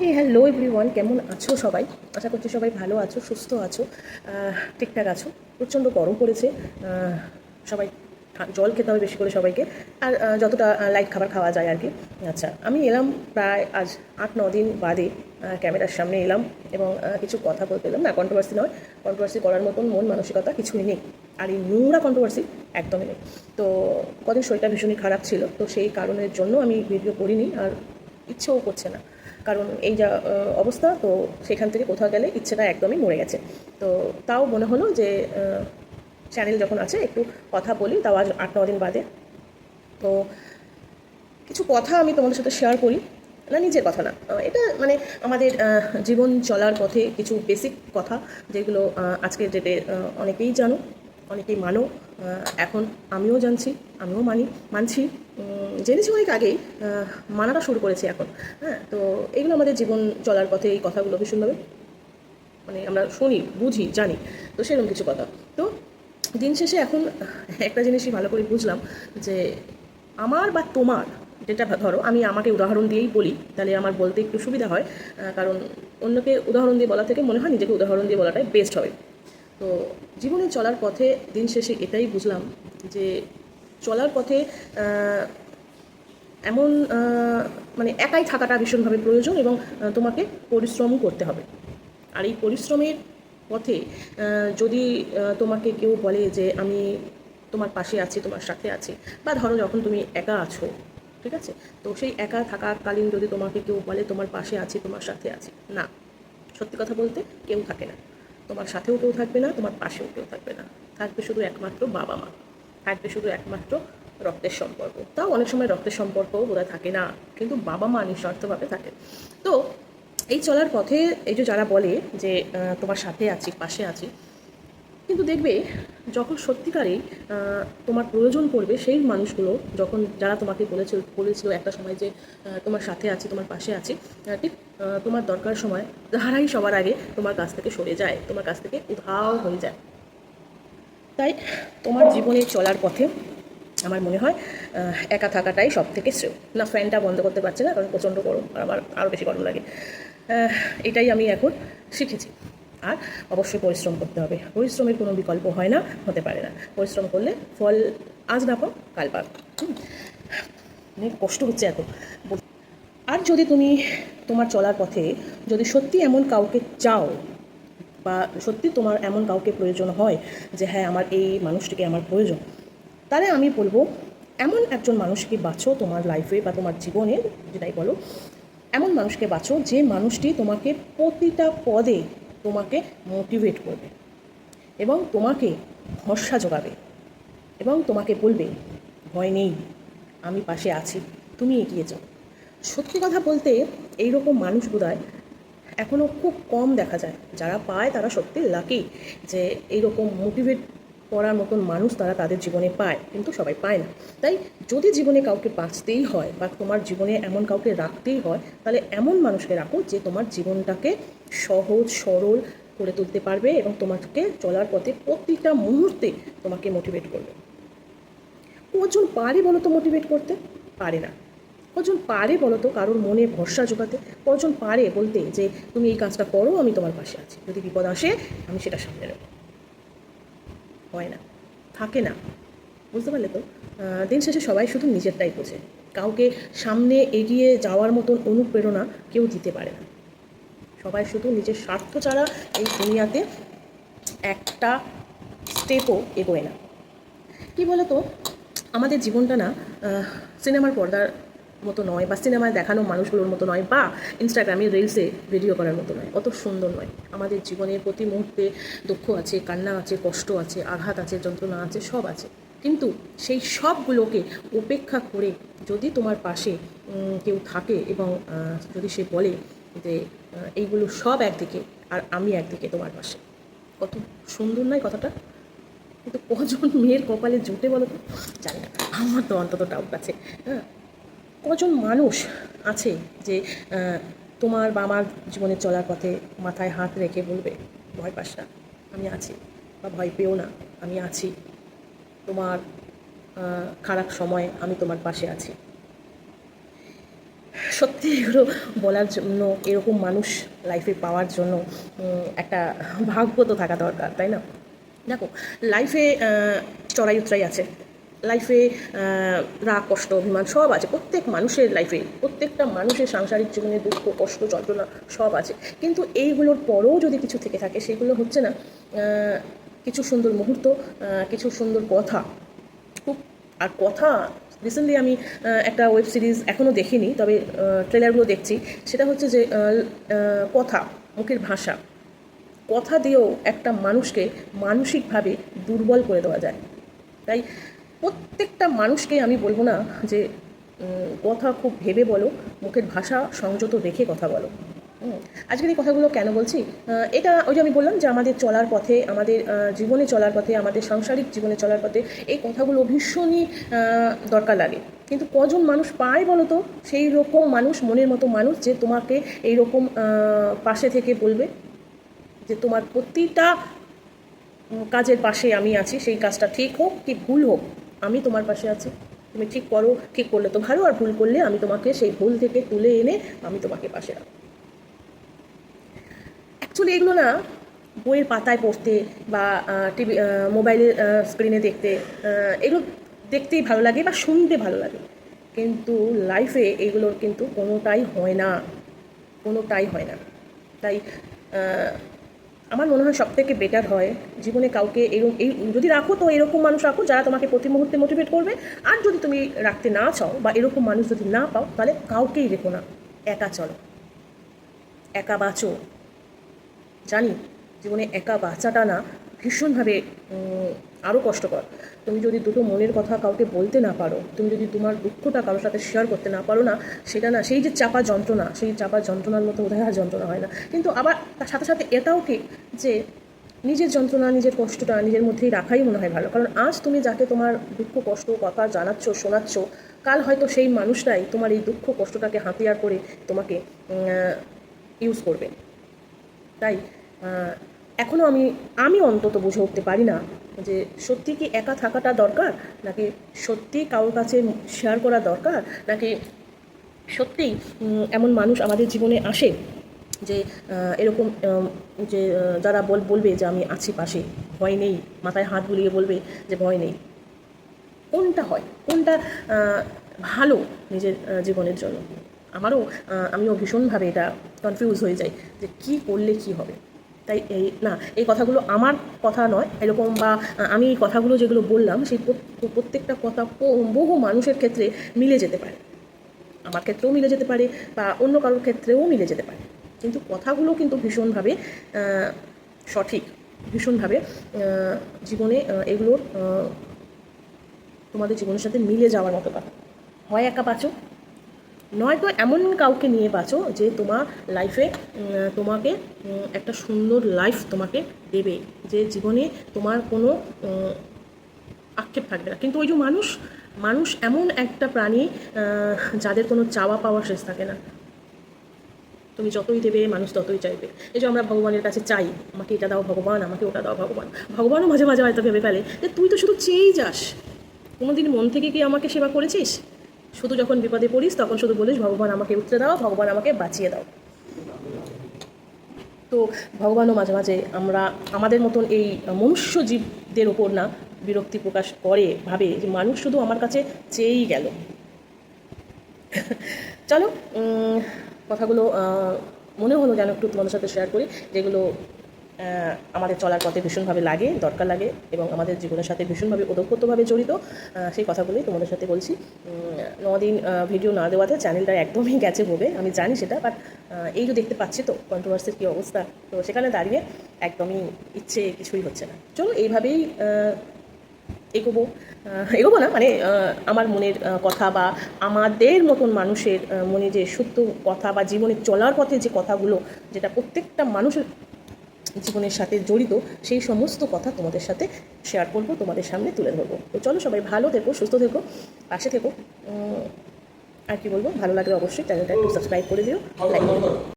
হে hello everyone কেমন আছো সবাই? আশা করছি সবাই ভালো আছো, সুস্থ আছো ঠিকঠাক আছো। প্রচণ্ড গরম পড়েছে সবাই জল খেতে হবে বেশি করে সবাইকে। আর যতটা লাইট খাবার খাওয়া যায় আর কি আচ্ছা আমি এলাম প্রায় আজ আট, ন দিন বাদে ক্যামেরার সামনে এলাম এবং কিছু কথা বলতে এলাম। না কন্ট্রোভার্সি নয় কন্ট্রোভার্সি করার মতন মন মানসিকতা কিছুই নেই। আর এই নোংরা কন্ট্রোভার্সি একদমই নেই। তো, কদিন শরীরটা ভীষণই খারাপ ছিল। তো সেই কারণের জন্য আমি ভিডিও করিনি, আর ইচ্ছেও করছে না। কারণ এই যা অবস্থা, তো সেখান থেকে কোথাও গেলে ইচ্ছেটা একদমই মরে গেছে। তো তাও মনে হলো যে চ্যানেল যখন আছে, একটু কথা বলি, তাও আজ আট ন দিন বাদে। তো কিছু কথা আমি তোমাদের সাথে শেয়ার করি, না নিজের কথা না। এটা মানে আমাদের জীবন চলার পথে কিছু বেসিক কথা, যেগুলো আজকের ডেটে অনেকেই জানো, অনেকেই মানো। এখন আমিও জানছি, আমিও মানি, মানছি। জেনেছি অনেক আগেই মানাটা শুরু করেছি এখন হ্যাঁ? তো এগুলো আমাদের জীবন চলার পথে এই কথাগুলো ভীষণভাবে মানে আমরা শুনি, বুঝি, জানি। তো সেরকম কিছু কথা। তো দিন শেষে এখন একটা জিনিসই ভালো করে বুঝলাম যে আমার বা তোমার, যেটা ধরো, আমি আমাকে উদাহরণ দিয়েই বলি, তাহলে আমার বলতে একটু সুবিধা হয় কারণ অন্যকে উদাহরণ দিয়ে বলা থেকে মনে হয় নিজেকে উদাহরণ দিয়ে বলাটাই বেস্ট হবে। তো জীবনে চলার পথে দিন শেষে এটাই বুঝলাম যে চলার পথে এমন মানে একাই থাকাটা ভীষণভাবে প্রয়োজন এবং তোমাকে পরিশ্রম করতে হবে। আর এই পরিশ্রমের পথে যদি তোমাকে কেউ বলে যে আমি তোমার পাশে আছি, তোমার সাথে আছি, বা ধরো যখন তুমি একা আছো, ঠিক আছে? তো সেই একা থাকাকালীন যদি তোমাকে কেউ বলে তোমার পাশে আছি, তোমার সাথে আছি, না। সত্যি কথা বলতে কেউ থাকে না। তোমার সাথেও কেউ থাকবে না, তোমার পাশেও কেউ থাকবে না। থাকবে শুধু একমাত্র বাবা মা। থাকবে শুধু একমাত্র রক্তের সম্পর্ক। তাও অনেক সময় রক্তের সম্পর্কও বোধহয় থাকে না, কিন্তু বাবা মা নিঃস্বার্থভাবে থাকে। তো এই চলার পথে এই যে যারা বলে যে তোমার সাথে আছি, পাশে আছি কিন্তু দেখবে, যখন সত্যিকারেই তোমার প্রয়োজন পড়বে, সেই মানুষগুলো যখন, যারা তোমাকে বলেছিল বলেছিল একটা সময় যে তোমার সাথে আছে, তোমার পাশে আছে ঠিক তোমার দরকার সময় তারাই সবার আগে তোমার কাছ থেকে সরে যায়, তোমার কাছ থেকে উধাও হয়ে যায়। তাই, তোমার জীবনে চলার পথে আমার মনে হয় একা থাকাটাই সব থেকে শ্রেয়। না, ফ্যানটা বন্ধ করতে পারছে না, কারণ প্রচণ্ড গরম, আর আমার আরও বেশি গরম লাগে। এটাই আমি এখন শিখেছি। আর অবশ্যই পরিশ্রম করতে হবে। পরিশ্রমের কোনো বিকল্প হয় না, হতে পারে না। পরিশ্রম করলে ফল আজ না পাও, কাল পাবে। অনেক কষ্ট হচ্ছে এত আর যদি তুমি তোমার চলার পথে যদি সত্যি এমন কাউকে চাও বা সত্যি তোমার এমন কাউকে প্রয়োজন হয় যে হ্যাঁ আমার এই মানুষটিকে আমার প্রয়োজন, তাহলে আমি বলব, এমন একজন মানুষকে বাছো তোমার লাইফে বা তোমার জীবনে যেটাই বলো, এমন মানুষকে বাছো যে মানুষটি তোমাকে প্রতিটা পদে তোমাকে মোটিভেট করবে এবং তোমাকে ভরসা যোগাবে এবং তোমাকে বলবে, ভয় নেই, আমি পাশে আছি, তুমি এগিয়ে যাও। সত্যি কথা বলতে, এইরকম মানুষ বোধহয় এখনও খুব কম দেখা যায়। যারা পায় তারা সত্যি লাকি যে এইরকম মোটিভেট করার মতন মানুষ তারা তাদের জীবনে পায়, কিন্তু সবাই পায় না। তাই যদি জীবনে কাউকে বাঁচতেই হয় বা তোমার জীবনে এমন কাউকে রাখতেই হয়, তাহলে এমন মানুষকে রাখো যে তোমার জীবনটাকে সহজ, সরল করে তুলতে পারবে এবং তোমাকে চলার পথে প্রতিটা মুহূর্তে তোমাকে মোটিভেট করবে। কজন পারে বলো তো মোটিভেট করতে? পারে না। কজন পারে বলো তো কারোর মনে ভরসা জোগাতে? কজন পারে বলতে যে, তুমি এই কাজটা করো, আমি তোমার পাশে আছি। যদি বিপদ আসে, আমি সেটা সামনে নেব। হয় না। থাকে না। বুঝতে পারলে তো? দিন শেষে সবাই শুধু নিজেরটাই বোঝে। কাউকে সামনে এগিয়ে যাওয়ার মতন অনুপ্রেরণা কেউ দিতে পারে না। সবাই শুধু নিজের স্বার্থ ছাড়া এই দুনিয়াতে একটা স্টেপও এগোয় না। কি বলতো? আমাদের জীবনটা না সিনেমার পর্দার মতো নয় বা সিনেমায় দেখানো মানুষগুলোর মতো নয় বা ইনস্টাগ্রামে রিলসে ভিডিও করার মতো নয়, অত সুন্দর নয়। আমাদের জীবনের প্রতি মুহূর্তে দুঃখ আছে, কান্না আছে, কষ্ট আছে, আঘাত আছে, যন্ত্রণা আছে, সব আছে। কিন্তু সেই সবগুলোকে উপেক্ষা করে যদি তোমার পাশে কেউ থাকে এবং যদি সে বলে যে এইগুলো সব একদিকে আর আমি একদিকে তোমার পাশে। কত সুন্দর নয় কথাটা? কিন্তু কজন মেয়ের কপালে জুটে বলো তো? জানি না, আমার তো অন্তত ডাউট আছে। হ্যাঁ কজন মানুষ আছে যে তোমার বা আমার জীবনে চলার পথে মাথায় হাত রেখে বলবে, ভয় পাস না, আমি আছি বা ভয় পেও না, আমি আছি। তোমার খারাপ সময়ে আমি তোমার পাশে আছি। সত্যি এগুলো বলার জন্য, এরকম মানুষ লাইফে পাওয়ার জন্য একটা ভাগ্য তো থাকা দরকার, তাই না? দেখো লাইফে চড়াই উতরাই আছে। লাইফে রাগ, কষ্ট, অভিমান সব আছে। প্রত্যেক মানুষের লাইফে প্রত্যেকটা মানুষের সাংসারিক জীবনে দুঃখ, কষ্ট, যন্ত্রণা সব আছে। কিন্তু এইগুলোর পরেও যদি কিছু থেকে থাকে, সেগুলো হচ্ছে না কিছু সুন্দর মুহূর্ত কিছু সুন্দর কথা। খুব, আর কথা রিসেন্টলি আমি একটা ওয়েব সিরিজ এখনও দেখিনি, তবে ট্রেলারগুলো দেখছি। সেটা হচ্ছে যে কথা, মুখের ভাষা। কথা দিয়েও একটা মানুষকে মানসিকভাবে দুর্বল করে দেওয়া যায়। তাই প্রত্যেকটা মানুষকে আমি বলব না যে কথা খুব ভেবে বলো, মুখের ভাষা সংযত রেখে কথা বলো। আজকের এই কথাগুলো কেন বলছি? এটা ওই যে আমি বললাম যে আমাদের চলার পথে আমাদের জীবনে চলার পথে আমাদের সাংসারিক জীবনে চলার পথে এই কথাগুলো ভীষণই দরকার লাগে। কিন্তু কজন মানুষ পায় বলো তো সেই রকম মানুষ মনের মতো মানুষ যে তোমাকে এইরকম আহ, পাশে থেকে বলবে। যে তোমার প্রতিটা কাজের পাশে আমি আছি সেই কাজটা ঠিক হোক কি ভুল হোক আমি তোমার পাশে আছি। তুমি ঠিক করো ঠিক করলে তো ভালো আর ভুল করলে আমি তোমাকে সেই ভুল থেকে তুলে এনে আমি তোমাকে পাশে রাখব। অ্যাকচুয়ালি এগুলো না বইয়ের পাতায় পড়তে বা টিভি মোবাইলের স্ক্রিনে দেখতে এগুলো দেখতেই ভালো লাগে বা শুনতে ভালো লাগে। কিন্তু লাইফে এগুলোর কিন্তু কোনোটাই হয় না। কোনোটাই হয় না। তাই আমার মনে হয় সব থেকে বেটার হয় জীবনে কাউকে এরকম এই, যদি রাখো তো এরকম মানুষ রাখো যারা তোমাকে প্রতি মুহূর্তে মোটিভেট করবে। আর যদি তুমি রাখতে না চাও বা এরকম মানুষ যদি না পাও তাহলে কাউকেই রেখো না। একা চলো। একা বাঁচো। জানি জীবনে একা বাচ্চাটা না, ভীষণভাবে আরও কষ্টকর। তুমি যদি দুটো মনের কথা কাউকে বলতে না পারো, তুমি যদি তোমার দুঃখটা কারোর সাথে শেয়ার করতে না পারো না, সেটা না, সেই যে চাপা যন্ত্রণা, সেই চাপা যন্ত্রণার মতো বোধহয় আর যন্ত্রণা হয় না। কিন্তু আবার তার সাথে সাথে এটাও ঠিক যে নিজের যন্ত্রণা, নিজের কষ্টটা নিজের মধ্যেই রাখাই মনে হয় ভালো। কারণ আজ তুমি যাকে তোমার দুঃখ, কষ্ট, কথা জানাচ্ছ, শোনাচ্ছ, কাল হয়তো সেই মানুষটাই তোমার এই দুঃখ, কষ্টটাকে হাতিয়ার করে তোমাকে ইউজ করবে। তাই এখনও আমি আমি অন্তত বুঝে উঠতে পারি না যে সত্যি কি একা থাকাটা দরকার? নাকি সত্যি কারোর কাছে শেয়ার করা দরকার? নাকি সত্যিই এমন মানুষ আমাদের জীবনে আসে যে এরকম যে যারা বল, বলবে যে আমি আছি পাশে, ভয় নেই, মাথায় হাত বুলিয়ে বলবে যে ভয় নেই। কোনটা হয়? কোনটা ভালো নিজের জীবনের জন্য? আমারও আমিও ভীষণভাবে এটা কনফিউজ হয়ে যাই যে কি করলে কি হবে? তাই এই, না, এই কথাগুলো আমার কথা নয়, এরকম বা আমি এই কথাগুলো যেগুলো বললাম, সেই প্রত্যেকটা কথা বহু মানুষের ক্ষেত্রে মিলে যেতে পারে। আমার ক্ষেত্রেও মিলে যেতে পারে বা অন্য কারোর ক্ষেত্রেও মিলে যেতে পারে। কিন্তু কথাগুলো কিন্তু ভীষণভাবে সঠিক। ভীষণভাবে জীবনে এগুলোর তোমাদের জীবনের সাথে মিলে যাওয়ার মতো কথা। হয় একা বাঁচো নয়তো এমন কাউকে নিয়ে বাঁচো যে তোমার লাইফে তোমাকে একটা সুন্দর লাইফ তোমাকে দেবে, যে জীবনে তোমার কোনো আক্ষেপ থাকবে না। কিন্তু ওই যে মানুষ মানুষ এমন একটা প্রাণী যাদের কোনো চাওয়া পাওয়া শেষ থাকে না। তুমি যতই দেবে, মানুষ ততই চাইবে। এই যে আমরা ভগবানের কাছে চাই, আমাকে এটা দাও ভগবান, আমাকে ওটা দাও ভগবান। ভগবানও মাঝে মাঝে হয়তো ভেবে ফেলে যে তুই তো শুধু চেয়েই যাস। কোনোদিন মন থেকে কি আমাকে সেবা করেছিস? শুধু যখন বিপদে পড়িস, তখন শুধু বলিস, ভগবান আমাকে উঠতে দাও, ভগবান আমাকে বাঁচিয়ে দাও। তো ভগবানও মাঝে মাঝে আমরা, আমাদের মতন এই মনুষ্য জীবদের ওপর না বিরক্তি প্রকাশ করে, ভাবে যে মানুষ শুধু আমার কাছে চেয়েই গেল। চলো কথাগুলো মনে হলো যেন একটু তোমাদের সাথে শেয়ার করি, যেগুলো আমাদের চলার পথে ভীষণভাবে লাগে দরকার লাগে এবং আমাদের জীবনের সাথে ভীষণভাবে ওতপ্রোতভাবে জড়িত। সেই কথাগুলোই তোমাদের সাথে বলছি। উম, দিন ভিডিও না দেওয়াতে চ্যানেলটা একদমই গেছে বলে আমি জানি সেটা বাট এই যে দেখতে পাচ্ছি তো কন্ট্রোভার্সির কী অবস্থা তো সেখানে দাঁড়িয়ে একদমই ইচ্ছে কিছুই হচ্ছে না। চলো এইভাবেই এগোবো। এগোবো না মানে আমার মনের কথা বা আমাদের মতন মানুষের মনে যে সত্য কথা বা জীবনে চলার পথে যে কথাগুলো যেটা প্রত্যেকটা মানুষের জীবনের সাথে জড়িত, সেই সমস্ত কথা তোমাদের সাথে শেয়ার করব, তোমাদের সামনে তুলে ধরবো। তো চলো সবাই ভালো থেকো, সুস্থ থেকো, পাশে থেকো। আর কি বলব? ভালো লাগলে অবশ্যই চ্যানেলটা একটু সাবস্ক্রাইব করে দিও। লাইক